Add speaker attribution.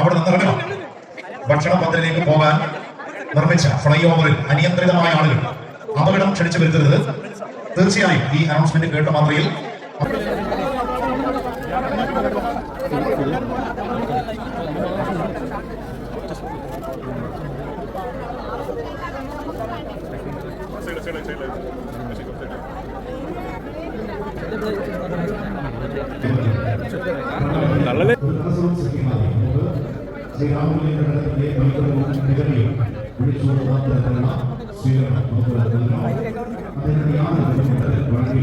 Speaker 1: അവിടെ നിന്ന് ഇറങ്ങണം. ഭക്ഷണ പന്തലിലേക്ക് പോകാൻ നിർമ്മിച്ച ഫ്ലൈ ഓവറിൽ അനിയന്ത്രിതമായ ആളുകൾ അപകടം ക്ഷണിച്ചു വരുത്തരുത്. തീർച്ചയായും ഈ അനൗൺസ്മെന്റ് കേട്ട മാത്രയിൽ ಶ್ರೀರಾಮುಲಿ ನಗರದಲ್ಲಿ ರೈತರು ನಿಗದಿ ಉಳಿಸುವ ಸ್ವಾತಂತ್ರ್ಯವನ್ನು ಸ್ವೀಕಾರ ಮಾಡುವುದನ್ನು ಅದನ್ನು ಯಾವ ಮಟ್ಟದಲ್ಲಿ ಬಳಸಿ